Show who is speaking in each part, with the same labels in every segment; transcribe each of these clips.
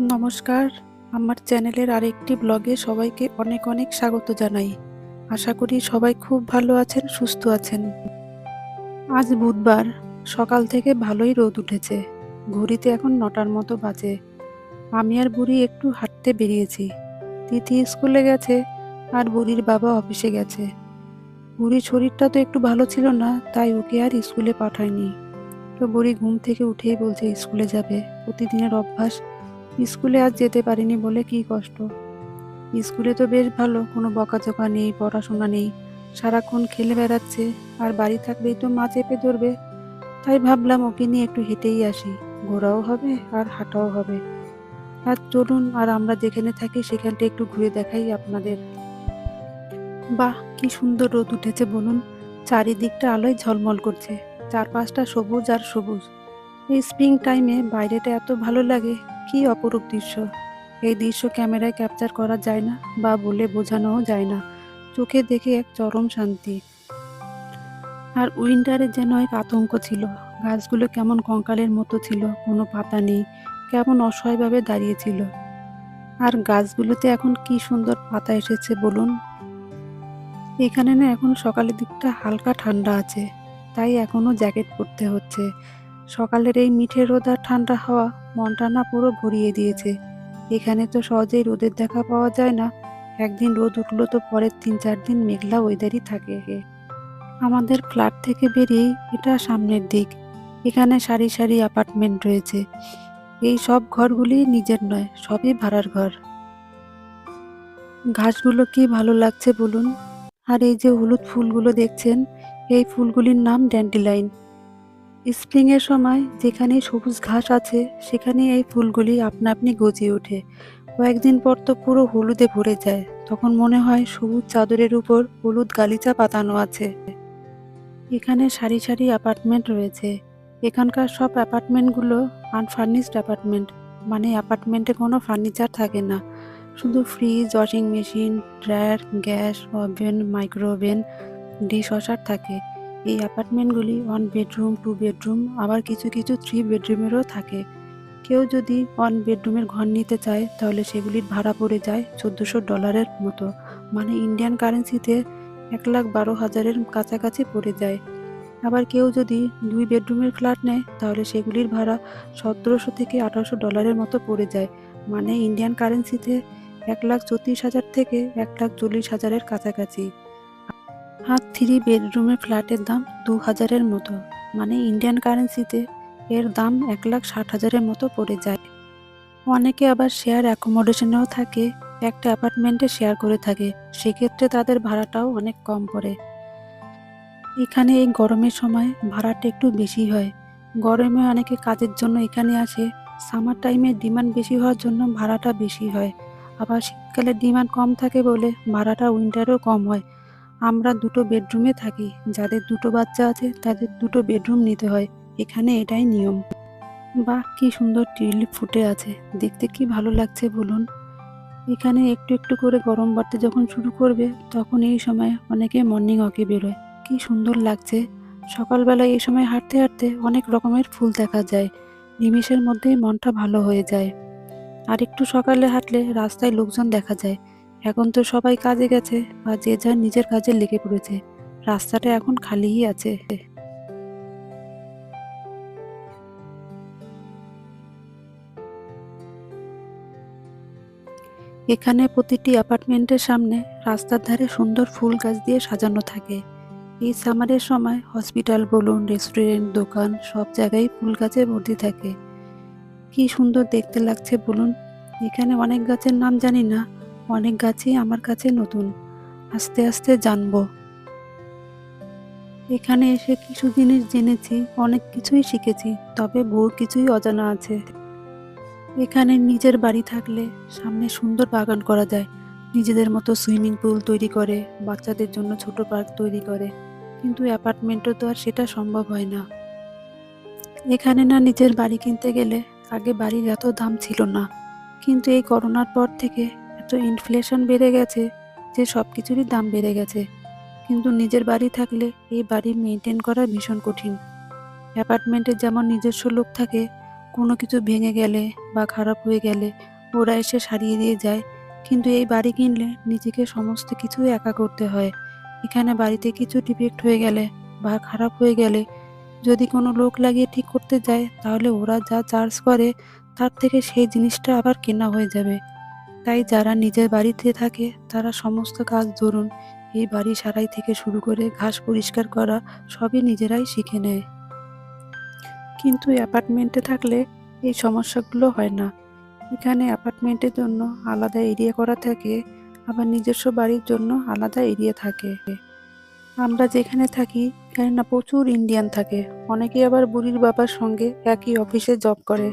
Speaker 1: নমস্কার। আমার চ্যানেলের আরেকটি ব্লগে সবাইকে অনেক অনেক স্বাগত জানাই। আশা করি সবাই খুব ভালো আছেন, সুস্থ আছেন। আজ বুধবার, সকাল থেকে ভালোই রোদ উঠেছে। ঘড়িতে এখন নটার মতো বাজে। আমি আর বুড়ি একটু হাঁটতে বেরিয়েছি। তিথি স্কুলে গেছে আর বুড়ির বাবা অফিসে গেছে। বুড়ির শরীরটা তো একটু ভালো ছিল না, তাই ওকে আর স্কুলে পাঠায়নি। তো বুড়ি ঘুম থেকে উঠেই বলছে, স্কুলে যাবে। প্রতিদিনের অভ্যাস স্কুলে আজ যেতে পারিনি বলে কি কষ্ট? স্কুলে তো বেশ ভালো, কোনো বকাঝকা নেই, পড়াশোনা নেই। সারাক্ষণ খেলে বেড়াচ্ছে, আর বাড়ি থাকলেই তো মা চেপে ধরবে। তাই ভাবলাম ওকে নিয়ে একটু হেঁটেই আসি। ঘোরাও হবে আর হাঁটাও হবে। আর চলুন, আর আমরা যেখানে থাকি সেখানটা একটু ঘুরে দেখাই আপনাদের। বাহ, কি সুন্দর রোদ উঠেছে বলুন। চারিদিকটা আলোয় ঝলমল করছে। চারপাশটা সবুজ আর সবুজ। এই স্প্রিং টাইমে বাইরেটা এত ভালো লাগে। কি অপরূপ দৃশ্য। এই দৃশ্য ক্যামেরায় ক্যাপচার করা যায় না বা বলে বোঝানোও যায় না। চোখে দেখে এক চরম শান্তি। আর উইন্টারে যেন এক আতঙ্ক ছিল। গাছগুলো কেমন কঙ্কালের মতো ছিল, কোনো পাতা নেই, কেমন অসহায়ভাবে দাঁড়িয়েছিল আর গাছগুলোতে এখন কি সুন্দর পাতা এসেছে বলুন? এখানে না এখন সকালের দিকটা হালকা ঠান্ডা আছে, তাই এখনও জ্যাকেট পরতে হচ্ছে। সকালের এই মিঠে রোদ আর ঠান্ডা হাওয়া মনটা না পুরো ভরিয়ে দিয়েছে। এখানে তো সহজেই রোদের দেখা পাওয়া যায় না। একদিন রোদ উঠল তো পরের তিন চার দিন মেঘলা ওয়েদারই থাকে আমাদের ফ্ল্যাট থেকে বেরিয়েই এটা সামনের দিক। এখানে সারি সারি অ্যাপার্টমেন্ট রয়েছে। এই সব ঘরগুলি নিজের নয়, সবই ভাড়ার ঘর। ঘাসগুলো কি ভালো লাগছে বলুন? আর এই যে হলুদ ফুলগুলো দেখছেন, এই ফুলগুলির নাম ড্যান্ডিলাইন স্প্রিংয়ের সময় যেখানে সবুজ ঘাস আছে সেখানে এই ফুলগুলি আপনা আপনি গজিয়ে ওঠে। কয়েকদিন পর তো পুরো হলুদে ভরে যায়। তখন মনে হয় সবুজ চাদরের উপর হলুদ গালিচা পাতানো আছে। এখানে সারি সারি অ্যাপার্টমেন্ট রয়েছে। এখানকার সব অ্যাপার্টমেন্টগুলো আনফার্নিশড অ্যাপার্টমেন্ট মানে অ্যাপার্টমেন্টে কোনো ফার্নিচার থাকে না। শুধু fridge, washing machine, dryer, gas, oven micro oven dish থাকে। এই অ্যাপার্টমেন্টগুলি ওয়ান বেডরুম টু বেডরুম আবার কিছু কিছু থ্রি বেডরুমেরও থাকে। কেউ যদি ওয়ান বেডরুমের ঘর নিতে চায়, তাহলে সেগুলির ভাড়া পড়ে যায় চোদ্দোশো ডলারের মতো। মানে ইন্ডিয়ান কারেন্সিতে এক লাখ বারো হাজারের কাছাকাছি পড়ে যায়। আবার কেউ যদি দুই বেডরুমের ফ্ল্যাট নেয়, তাহলে সেগুলির ভাড়া সতেরোশো থেকে আঠারোশো ডলারের মতো পড়ে যায়। মানে ইন্ডিয়ান কারেন্সিতে এক লাখ চৌত্রিশ হাজার থেকে এক লাখ চল্লিশ হাজারের কাছাকাছি। আর থ্রি বেডরুমের ফ্ল্যাটের দাম দু হাজারের মতো। মানে ইন্ডিয়ান কারেন্সিতে এর দাম এক লাখ ষাট হাজারের মতো পড়ে যায়। অনেকে আবার শেয়ার অ্যাকোমোডেশনেও থাকে, একটা অ্যাপার্টমেন্টে শেয়ার করে থাকে। সেক্ষেত্রে তাদের ভাড়াটাও অনেক কম পড়ে। এখানে এই গরমের সময় ভাড়াটা একটু বেশি হয়। গরমে অনেকে কাজের জন্য এখানে আসে। সামার টাইমে ডিমান্ড বেশি হওয়ার জন্য ভাড়াটা বেশি হয়। আবার শীতকালে ডিমান্ড কম থাকে বলে ভাড়াটা উইন্টারেও কম হয়। আমরা দুটো বেডরুমে থাকি, যাদের দুটো বাচ্চা আছে তাদের দুটো বেডরুম নিতে হয়। এখানে এটাই নিয়ম। বাহ, কি সুন্দর টিউলিপ ফুটে আছে। দেখতে কি ভালো লাগছে বলুন। এখানে একটু একটু করে গরম বাড়তে যখন শুরু করবে, তখন এই সময় অনেকে মর্নিং ওয়াকে বেরোয়। কি সুন্দর লাগছে। সকালবেলা এই সময় হাঁটতে হাঁটতে অনেক রকমের ফুল দেখা যায়। নিমিষের মধ্যেই মনটা ভালো হয়ে যায়। আর একটু সকালে হাঁটলে রাস্তায় লোকজন দেখা যায়। এখন তো সবাই কাজে গেছে বা যে যার নিজের কাজে লেগে পড়েছে। রাস্তাটা এখন খালিই আছে। এখানে প্রতিটি অ্যাপার্টমেন্টের সামনে রাস্তার ধারে সুন্দর ফুল গাছ দিয়ে সাজানো থাকে। এই সামারের সময় হসপিটাল বলুন, রেস্টুরেন্ট, দোকান সব জায়গায় ফুল গাছে ভর্তি থাকে। কি সুন্দর দেখতে লাগছে বলুন। এখানে অনেক গাছের নাম জানি না। অনেক গাছই আমার কাছে নতুন। আস্তে আস্তে জানব। এখানে এসে কিছু জিনিস জেনেছি, অনেক কিছুই শিখেছি, তবে বহু কিছুই অজানা আছে। এখানে নিজের বাড়ি থাকলে সামনে সুন্দর বাগান করা যায়। নিজেদের মতো সুইমিং পুল তৈরি করে, বাচ্চাদের জন্য ছোট পার্ক তৈরি করে। কিন্তু অ্যাপার্টমেন্টও তো আর সেটা সম্ভব হয় না। এখানে না নিজের বাড়ি কিনতে গেলে আগে বাড়ির এত দাম ছিল না। কিন্তু এই করোনার পর থেকে ইনফ্লেশন বেড়ে গেছে যে সব কিছুরই দাম বেড়ে গেছে। কিন্তু নিজের বাড়ি থাকলে এই বাড়ি মেনটেন করা ভীষণ কঠিন। অ্যাপার্টমেন্টে যেমন নিজস্ব লোক থাকে, কোনো কিছু ভেঙে গেলে বা খারাপ হয়ে গেলে ওরা এসে সারিয়ে দিয়ে যায়। কিন্তু এই বাড়ি কিনলে নিজেকে সমস্ত কিছু একা করতে হয়। এখানে বাড়িতে কিছু ডিফেক্ট হয়ে গেলে বা খারাপ হয়ে গেলে যদি কোনো লোক লাগিয়ে ঠিক করতে যায়, তাহলে ওরা যা চার্জ করে, তার থেকে সেই জিনিসটা আবার কেনা হয়ে যাবে। তাই যারা নিজের বাড়িতে থাকে, তারা সমস্ত কাজ ধরুন, এই বাড়ি সারাই থেকে শুরু করে ঘাস পরিষ্কার করা, সবই নিজেরাই শিখে নেয়। কিন্তু অ্যাপার্টমেন্টে থাকলে এই সমস্যাগুলো হয় না। এখানে অ্যাপার্টমেন্টের জন্য আলাদা এরিয়া করা থাকে, আবার নিজস্ব বাড়ির জন্য আলাদা এরিয়া থাকে। আমরা যেখানে থাকি, এখানে না প্রচুর ইন্ডিয়ান থাকে অনেকে আবার বুড়ির বাবার সঙ্গে একই অফিসে জব করে।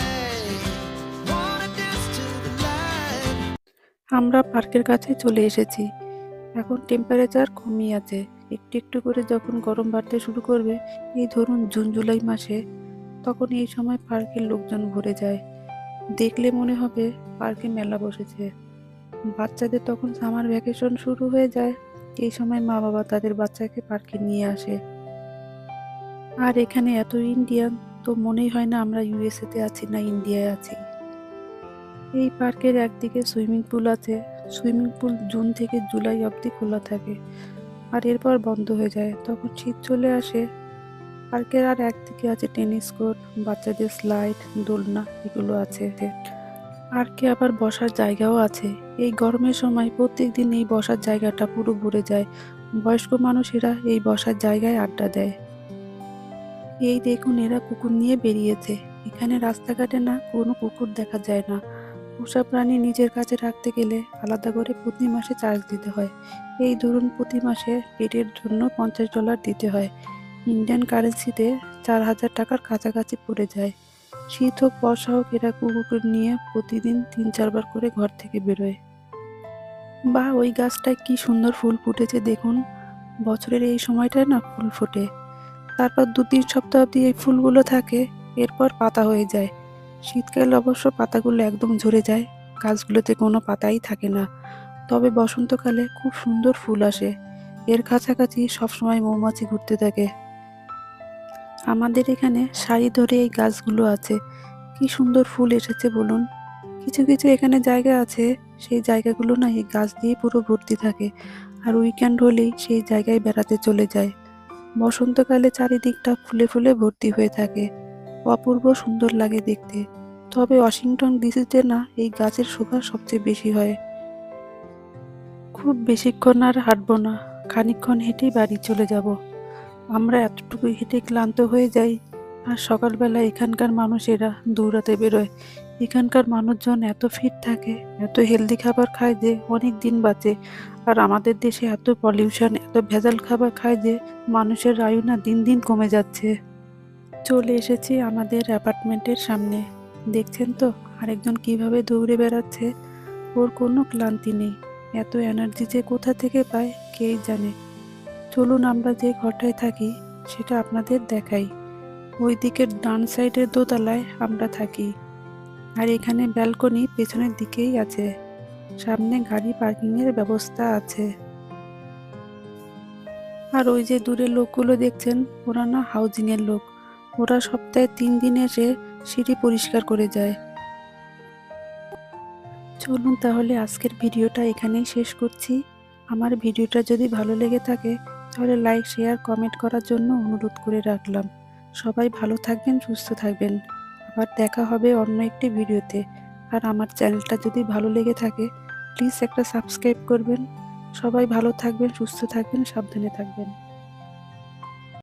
Speaker 1: আমরা পার্কের কাছে চলে এসেছি। এখন টেম্পারেচার কমই আছে। একটু একটু করে যখন গরম বাড়তে শুরু করবে, এই ধরুন জুন, জুলাই মাসে, তখন এই সময় পার্কের লোকজন ভরে যায়। দেখলে মনে হবে পার্কে মেলা বসেছে। বাচ্চাদের তখন সামার ভ্যাকেশন শুরু হয়ে যায়। এই সময় মা বাবা তাদের বাচ্চাকে পার্কে নিয়ে আসে। আর এখানে এত ইন্ডিয়ান তো মনেই হয় না আমরা ইউএসএতে আছি না ইন্ডিয়ায় আছি। এই পার্কের একদিকে সুইমিং পুল আছে। সুইমিং পুল জুন থেকে জুলাই অবধি খোলা থাকে আর এরপর বন্ধ হয়ে যায়। তখন শীত চলে আসে। পার্কের আর একদিকে আছে টেনিস কোর্ট, বাচ্চাদের স্লাইড, দোলনা, এগুলো আছে। পার্কে আবার বসার জায়গাও আছে। এই গরমের সময় প্রত্যেক দিন এই বসার জায়গাটা পুরো ভরে যায়। বয়স্ক মানুষেরা এই বসার জায়গায় আড্ডা দেয়। এই দেখুন এরা কুকুর নিয়ে বেরিয়েছে। এখানে রাস্তাঘাটে না কোনো কুকুর দেখা যায় না। পোষা প্রাণী নিজের কাছে রাখতে গেলে আলাদা করে প্রতি মাসে চার্জ দিতে হয়। এই ধরুন প্রতি মাসে পেটের জন্য পঞ্চাশ ডলার দিতে হয়। ইন্ডিয়ান কারেন্সিতে চার হাজার টাকার কাছাকাছি পড়ে যায়। শীত হোক, বর্ষা হোক, এরা কুকুর নিয়ে প্রতিদিন তিন চারবার করে ঘর থেকে বেরোয়। বা ওই গাছটায় কি সুন্দর ফুল ফুটেছে দেখুন। বছরের এই সময়টায় না ফুল ফোটে। তারপর দু তিন সপ্তাহ অবধি এই ফুলগুলো থাকে, এরপর পাতা হয়ে যায়। শীতকালে অবশ্য পাতাগুলো একদম ঝরে যায়, গাছগুলোতে কোনো পাতাই থাকে না। তবে বসন্তকালে খুব সুন্দর ফুল আসে। এর কাছাকাছি সবসময় মৌমাছি ঘুরতে থাকে। আমাদের এখানে সারি ধরে এই গাছগুলো আছে। কি সুন্দর ফুল এসেছে বলুন? কিছু কিছু এখানে জায়গা আছে, সেই জায়গাগুলো না এই গাছ দিয়ে পুরো ভর্তি থাকে। আর উইকেন্ড হলেই সেই জায়গায় বেড়াতে চলে যায়। বসন্তকালে চারিদিকটা ফুলে ফুলে ভর্তি হয়ে থাকে। অপূর্ব সুন্দর লাগে দেখতে। তবে ওয়াশিংটন ডিসিতে না এই গাছের শোভা সবচেয়ে বেশি হয়। খুব বেশিক্ষণ আর হাঁটবো না, খানিকক্ষণ হেঁটেই বাড়ি চলে যাব। আমরা এতটুকু হেঁটে ক্লান্ত হয়ে যাই, আর সকালবেলা এখানকার মানুষেরা দৌড়াতে বেরোয়। এখানকার মানুষজন এত ফিট থাকে, এত হেলদি খাবার খায় যে অনেক দিন বাঁচে। আর আমাদের দেশে এত পলিউশন এত ভেজাল খাবার খায় যে মানুষের আয়ু না দিন দিন কমে যাচ্ছে। চলে এসেছি আমাদের অ্যাপার্টমেন্টের সামনে। দেখছেন তো? আরেকজন কীভাবে দৌড়ে বেড়াচ্ছে? ওর কোনো ক্লান্তি নেই। এত এনার্জি যে কোথা থেকে পায় কেই জানে? চলুন আমরা যে ঘরটায় থাকি, সেটা আপনাদের দেখাই। ওই দিকের ডান সাইডের দোতলায় আমরা থাকি। আর এখানে ব্যালকনি পেছনের দিকেই আছে। সামনে গাড়ি পার্কিংয়ের ব্যবস্থা আছে। আর ওই যে দূরে লোকগুলো দেখছেন, ওরা না হাউজিংয়ের লোক। ওরা সপ্তাহে তিন দিন এসে সিঁড়ি পরিষ্কার করে যায়। চলুন তাহলে আজকের ভিডিওটা এখানেই শেষ করছি। আমার ভিডিওটা যদি ভালো লেগে থাকে, তাহলে লাইক, শেয়ার, কমেন্ট করার জন্য অনুরোধ করে রাখলাম। সবাই ভালো থাকবেন, সুস্থ থাকবেন। আবার দেখা হবে অন্য একটি ভিডিওতে। আর আমার চ্যানেলটা যদি ভালো লেগে থাকে, প্লিজ একটা সাবস্ক্রাইব করবেন। সবাই ভালো থাকবেন, সুস্থ থাকবেন, সাবধানে থাকবেন।